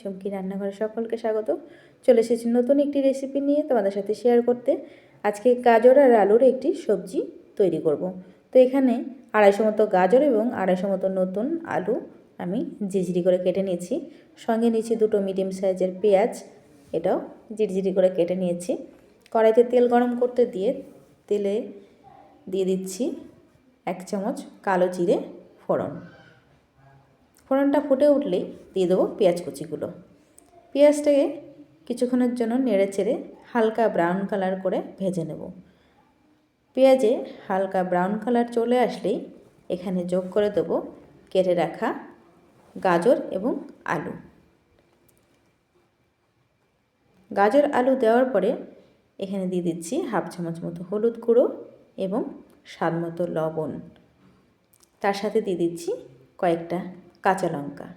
চমকি রান্নাঘরে সকলকে স্বাগত। চলে এসেছি নতুন একটি রেসিপি নিয়ে তোমাদের সাথে শেয়ার করতে। আজকে গাজর আর আলুর একটি সবজি তৈরি করব। তো এখানে আড়াইশো মতো গাজর এবং আড়াইশো মতো নতুন আলু আমি ঝিঝিরি করে কেটে নিয়েছি। সঙ্গে নিয়েছি দুটো মিডিয়াম সাইজের পেঁয়াজ, এটাও ঝিরঝিরি করে কেটে নিয়েছি। কড়াইতে তেল গরম করতে দিয়ে তেলে দিয়ে দিচ্ছি এক চামচ কালো জিরে ফোড়ন। ফোড়নটা ফুটে উঠলেই দিয়ে দেবো পেঁয়াজ কুচিগুলো। পেঁয়াজটাকে কিছুক্ষণের জন্য নেড়ে চেড়ে হালকা ব্রাউন কালার করে ভেজে নেব। পেঁয়াজে হালকা ব্রাউন কালার চলে আসলেই এখানে যোগ করে দেবো কেটে রাখা গাজর এবং আলু। গাজর আলু দেওয়ার পরে এখানে দিয়ে দিচ্ছি হাফ চামচ মতো হলুদ গুঁড়ো এবং স্বাদ মতো লবণ। তার সাথে দিয়ে দিচ্ছি কয়েকটা কাঁচা লঙ্কা।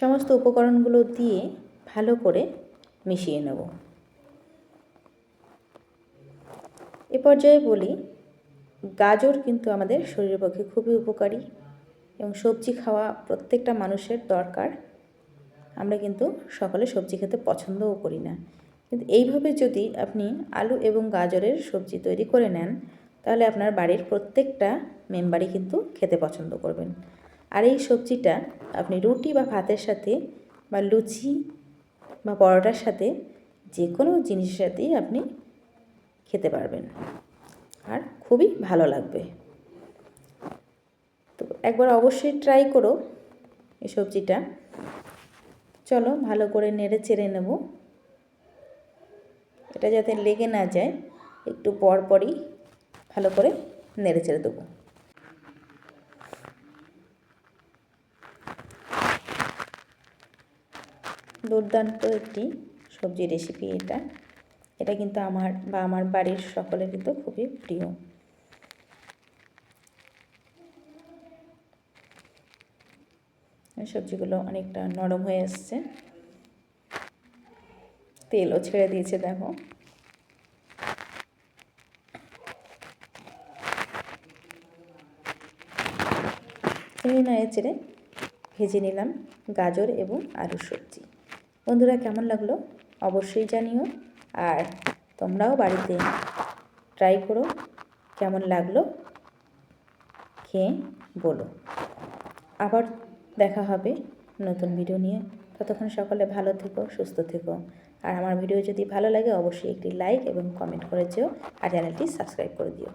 সমস্ত উপকরণগুলো দিয়ে ভালো করে মিশিয়ে নেব। এ পর্যায়ে বলি, গাজর কিন্তু আমাদের শরীরের পক্ষে খুবই উপকারী এবং সবজি খাওয়া প্রত্যেকটা মানুষের দরকার। আমরা কিন্তু সকালে সবজি খেতে পছন্দও করি না। কিন্তু এইভাবে যদি আপনি আলু এবং গাজরের সবজি তৈরি করে নেন, তাহলে আপনার বাড়ির প্রত্যেকটা মেম্বারই কিন্তু খেতে পছন্দ করবেন। আর এই সবজিটা আপনি রুটি বা ভাতের সাথে বা লুচি বা পরোটার সাথে যে কোনো জিনিসের সাথেই আপনি খেতে পারবেন। আর খুবই ভালো লাগবে। তো একবার অবশ্যই ট্রাই করো এই সবজিটা। চলো ভালো করে নেড়ে চেড়ে নেব। এটা যাতে লেগে না যায়, একটু পর পরই ভালো করে নেড়ে চেড়ে দেবো। দুর্দান্ত একটি সবজি রেসিপি এটা। এটা কিন্তু আমার বা আমার বাড়ির সকলের কিন্তু খুবই প্রিয়। সবজিগুলো অনেকটা নরম হয়ে আসছে। তেলও ছেড়ে দিয়েছে, দেখো। এই নয় চেড়ে ভেজে নিলাম গাজর এবং আলুর সবজি। বন্ধুরা, কেমন লাগল অবশ্যই জানিও আর তোমরাও বাড়িতে ট্রাই করো কেমন লাগল খেয়ে বলো। আবার দেখা হবে নতুন ভিডিও নিয়ে। ততক্ষণ সকলে ভালো থেকো, সুস্থ থেকো। আর আমার ভিডিও যদি ভালো লাগে, অবশ্যই একটি লাইক এবং কমেন্ট করে যেও। আর চ্যানেলটি সাবস্ক্রাইব করে দিও।